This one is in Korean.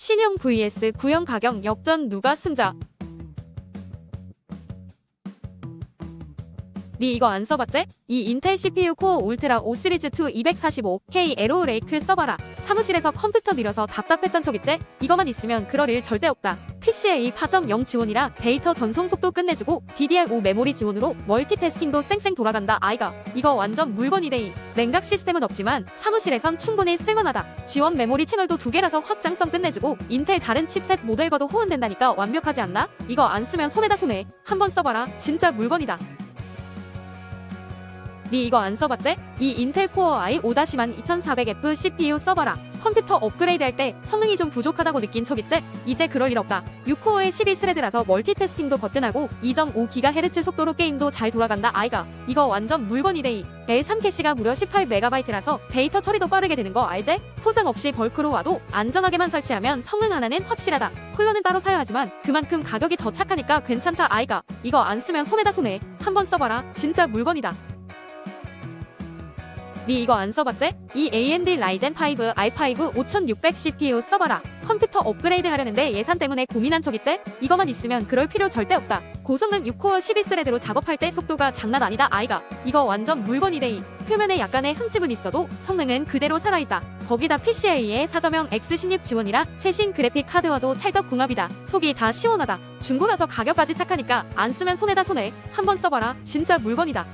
신형 vs 구형 가격 역전 누가 승자? 니 이거 안 써봤지? 이 인텔 CPU 코어 울트라 5 시리즈 2 245K 에로 레이크 써봐라. 사무실에서 컴퓨터 밀어서 답답했던 적 있지? 이거만 있으면 그럴 일 절대 없다. PCA 4.0 지원이라 데이터 전송 속도 끝내주고 DDR5 메모리 지원으로 멀티태스킹도 쌩쌩 돌아간다 아이가. 이거 완전 물건이 데이. 냉각 시스템은 없지만 사무실에선 충분히 쓸만하다. 지원 메모리 채널도 두 개라서 확장성 끝내주고 인텔 다른 칩셋 모델과도 호환된다니까 완벽하지 않나? 이거 안 쓰면 손해다 손해. 한번 써봐라. 진짜 물건이다. 니 이거 안 써봤지? 이 인텔 코어 i 5-12400F CPU 써봐라. 컴퓨터 업그레이드 할 때 성능이 좀 부족하다고 느낀 적 있지? 이제 그럴 일 없다. 6코어의 12스레드라서 멀티태스킹도 거뜬하고 2.5GHz 속도로 게임도 잘 돌아간다 아이가. 이거 완전 물건이 데이. L3 캐시가 무려 18MB라서 데이터 처리도 빠르게 되는 거 알제? 포장 없이 벌크로 와도 안전하게만 설치하면 성능 하나는 확실하다. 쿨러는 따로 사야 하지만 그만큼 가격이 더 착하니까 괜찮다 아이가. 이거 안 쓰면 손해다 손해. 한번 써봐라. 진짜 물건이다. 니 이거 안 써봤지? 이 AMD 라이젠 5 i5 5600 CPU 써봐라. 컴퓨터 업그레이드 하려는데 예산 때문에 고민한 적 있지? 이거만 있으면 그럴 필요 절대 없다. 고성능 6코어 12스레드로 작업할 때 속도가 장난 아니다 아이가. 이거 완전 물건이 데이. 표면에 약간의 흠집은 있어도 성능은 그대로 살아있다. 거기다 PCIe 4.0 X16 지원이라 최신 그래픽 카드와도 찰떡궁합이다. 속이 다 시원하다. 중고라서 가격까지 착하니까 안 쓰면 손해다 손해. 한번 써봐라. 진짜 물건이다.